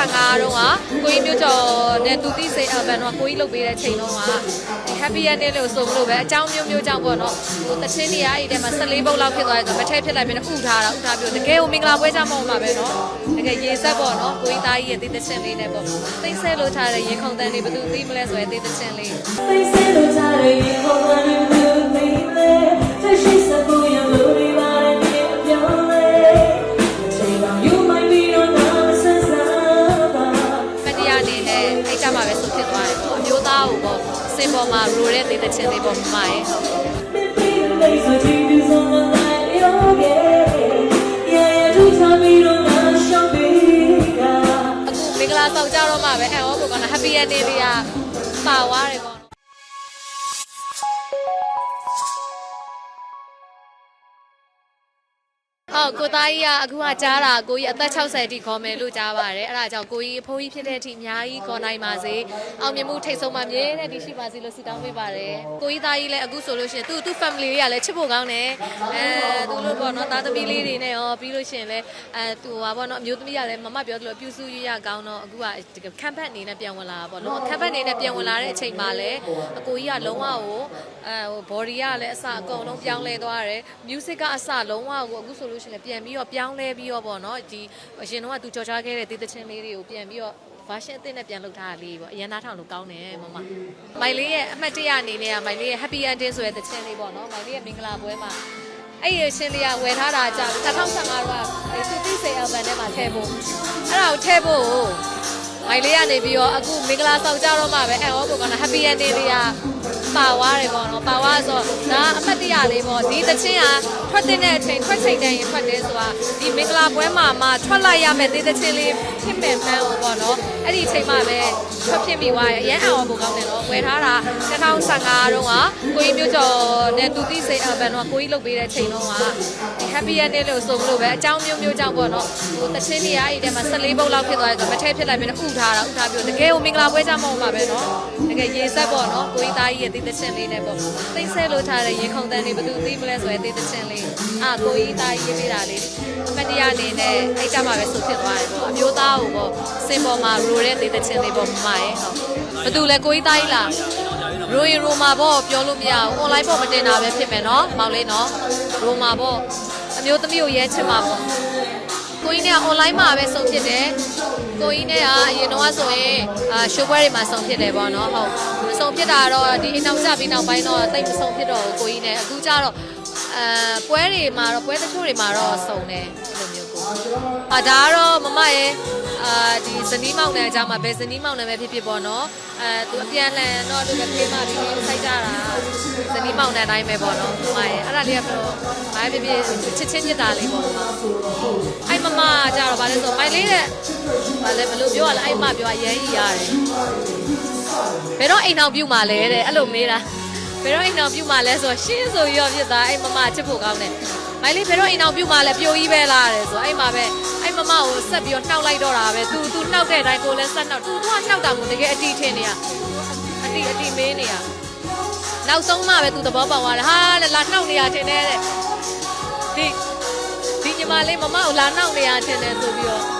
2015တုန်းကကိုကြီးမျိုးကျော်နဲ့သူတိစိန်အဘန်တော့ကိုကြီးလုတ်ပေးတဲ့ချိန်တုန်းကဒီ happy ending လို့ဆိုလို့ပဲအကြောင်းမျိုးမျိုးကြောင့်ပေါ့နော်ဟိုတချင်းနေရာအဲ့ဒီထဲမှာ14ပုတ်လောက်ဖြစ်သွားတယ်ဆိုတော့မထည့်ဖြစ်လိုက်ပြီးတော့ဥထားတာဥထားပြီးတော့တကယ်ကိုမင်္ဂလာပွဲကြမှာပါပဲနော်တကယ်ရေဆက်ပေါ့နော်ကိုကြီးသားကြီးရဲ့ဒီတချင်းလေးနဲ့ပေါ့သိဆဲလို့ထားတဲ့ရေခုံတန်းလေးဘယ်သူသိမလဲဆိုရင်ဒီတချင်းလေးသိဆဲလို့ထားတဲ့ရေခုံတန်းလေးဘယ်သူသိ ပေါ်မှာရိုတဲ့တည်တချင်းလေးပေါ့မမရဲ့ဟုတ် Baby, baby, so you do something like yoga. Yeah, you tell me to not show me. အခုမင်္ဂလာဆောင်ကြတော့မှပဲအဲဟောဘုကော happy ending လေးကပါသွားတယ်ပေါ့ ဟုတ်ကိုသားကြီးကအခုကကြားတာကိုကြီးအသက်60အထိခေါ်မယ်လို့ကြားပါတယ်အဲ့ဒါကြောင့်ကိုကြီးအဖိုးကြီးဖြစ်တဲ့အထိအများကြီးခေါ်နိုင်ပါစေအောင်မြင်မှုထိတ်ဆုံးပါမြဲတဲ့ဒီရှိပါစေလို့ဆုတောင်းပေးပါတယ်ကိုကြီးသားကြီးလည်းအခုဆိုလို့ရှိရင်သူ့သူ့ family လေးကလည်းချစ်ဖို့ကောင်းတယ်အဲသူတို့ပေါ့နော်သားသမီးလေးတွေနဲ့ရောပြီးလို့ရှိရင်လည်းအဲသူဟာပေါ့နော်အမျိုးသမီးကလည်းမမပြောသလိုပြုစုရရကောင်းတော့အခုကတကယ် campaign အနေနဲ့ပြန်ဝင်လာတာပေါ့နော် campaign အနေနဲ့ပြန်ဝင်လာတဲ့အချိန်မှာလည်းအကိုကြီးကလုံးဝကိုအဲဟို body ကလည်းအစအကုန်လုံးပြောင်းလဲသွားတယ် music ကအစလုံးဝကိုအခုဆိုလို့ရှိရင်လည်းပြန်ပြီးတော့ပြောင်းလဲပြီးတော့ပေါ့နော်ဒီအရင်တော့ကသူကြော်ချခဲ့တဲ့တေးသချင်းလေးတွေကိုပြန်ပြီးတော့ version အသစ်နဲ့ပြန်လုပ်ထားတာလေးပေါ့အရန်သားထောင်လို့ကောင်းတယ်မမမိုင်လေးရဲ့အမှတ်တရအနေနဲ့ကမိုင်လေးရဲ့ happy ending ဆိုတဲ့သချင်းလေးပေါ့နော်မိုင်လေးရဲ့မင်္ဂလာပွဲမှာအဲ့ဒီချင်းလေးကဝယ်ထားတာကြာ2015ကသူတိစေ album ထဲမှာထည့်ဖို့အဲ့ဒါကိုထည့်ဖို့မိုင်လေးကနေပြီးတော့အခုမင်္ဂလာဆောင်ကြတော့မှပဲအဲဟောဘုကော happy ending လေးကပါသွားတယ်ပေါ့နော်ပါသွားဆိုတော့ဒါအမှတ်တ ရလေးပေါ့ဒီသချင်းကထွက်တဲ့အချိန်ထွက်ချိန်တိုင်းထွက်တယ်ဆိုတာဒီမင်္ဂလာပွဲမှာမှထွက်လိုက်ရမယ်ဒီသချင်းလေးဖြစ်မဲ့မှန်းပေါ့နော်အဲ့ဒီအချိန်မှပဲထွက်ဖြစ်မိသွားရအရန်အောင်ဘုကောင်းတယ်နော်ဝယ်ထားတာ2015တုန်းကကိုကြီးမျိုးကျော်နဲ့သူတိစိတ်အပန်တော့ကိုကြီးလုပ်ပေးတဲ့အချိန်တုန်းကဒီ happy ending လို့ဆိုလို့ပဲအကြောင်းမျိုးမျိုးကြောင့်ပေါ့နော်ဟိုသချင်းနေရအဲ့ဒီထဲမှာ14ပုတ်လောက်ဖြစ်သွားတယ်ဆိုတော့မထည့်ဖြစ်လိုက်ပြီးတော့ဥထားတာဥထားပြီးတော့တကယ်ကိုမင်္ဂလာပွဲကြမှာမှာပဲနော်တကယ်ရေဆက်ပေါ့နော်ကိုကြီးသားကြီးရဲ့တည်တချင်းလေးနဲ့ပေါ့သိဆဲလို့ထားတဲ့ရေခုန်တန်းလေးဘယ်သူသိမလဲဆိုရင်တည်တချင်းလေးအာကိုကြီးသားကြီးရေးပေးတာလေးအမတရားအနေနဲ့အဲ့ကြမှာပဲဆိုဖြစ်သွားတယ်ပေါ့အမျိုးသားကိုပေါ့စင်ပေါ်မှာရိုတဲ့တည်တချင်းလေးပေါ့မမရဲ့ဟုတ်ဘယ်သူလဲကိုကြီးသားကြီးလားရိုရင်ရိုမာပေါ့ပြောလို့မရဘူး online ပေါ့မတင်တာပဲဖြစ်မယ်နော်မောင်လေးနော်ရိုမာပေါ့အမျိုးသမီးကိုရဲချင်မှာပေါ့ ကိုကြီးနဲ့ online မှာပဲစုံဖြစ်တယ်ကိုကြီးနဲ့ကအရင်တော့ဆိုရင်အာရှိုးပွဲတွေမှာစုံဖြစ်တယ်ပေါ့နော်ဟုတ်စုံဖြစ်တာတော့ဒီအနောက်ကျပြီးနောက်ပိုင်းတော့တိတ်မစုံဖြစ်တော့ဘူးကိုကြီးနဲ့အခုကျတော့အဲပွဲတွေမှာတော့ပွဲတချို့တွေမှာတော့စုံတယ်အဲ့လိုမျိုးကိုအာဒါကတော့မမရဲ့အာဒီ ဇနီးမောင်နဲ့အကြောင်းမှာဘယ်ဇနီးမောင်နဲ့ပဲဖြစ်ဖြစ်ပေါ့နော်အဲသူအပြန်လှန်တော့သူကဖေးမပြီးပြီးစိုက်ကြတာဇနီးမောင်နဲ့အတိုင်းပဲပေါ့နော်မမရဲ့အဲ့ဒါလေးကတော့ဘာဖြစ်ဖြစ်ချစ်ချင်းမြတ်တာလေးပေါ့ အဲ့မမကကြတော့ဗာလဲဆိုမိုင်လေးတဲ့ဗာလဲဘယ်လိုပြောရလဲအဲ့မပြောရရဲကြီးရတယ်ဘယ်တော့အိမ်အောင်ပြုတ်มาလဲတဲ့အဲ့လိုမေးတာဘယ်တော့အိမ်အောင်ပြုတ်มาလဲဆိုတော့ရှင်းဆိုရောဖြစ်သွားအဲ့မမချစ်ဖို့ကောင်းတယ် မိုင်လေးဘယ်တော့အိမ်အောင်ပြုတ်မှလဲပြိုကြီးပဲလားတယ်ဆိုအဲ့မှာပဲအဲ့မမကိုဆက်ပြီးတော့နှောက်လိုက်တော့တာပဲသူသူနှောက်တဲ့အတိုင်းကိုလည်းဆက်နှောက်သူကနှောက်တာမို့တကယ်အတီထင်နေရအတီအတီမင်းနေရနောက်ဆုံးမှပဲသူသဘောပေါက်သွားတယ်ဟာတဲ့လာနှောက်နေရထင်တယ်တဲ့ဒီဒီညီမလေးမမကိုလာနှောက်နေရထင်တယ်ဆိုပြီးတော့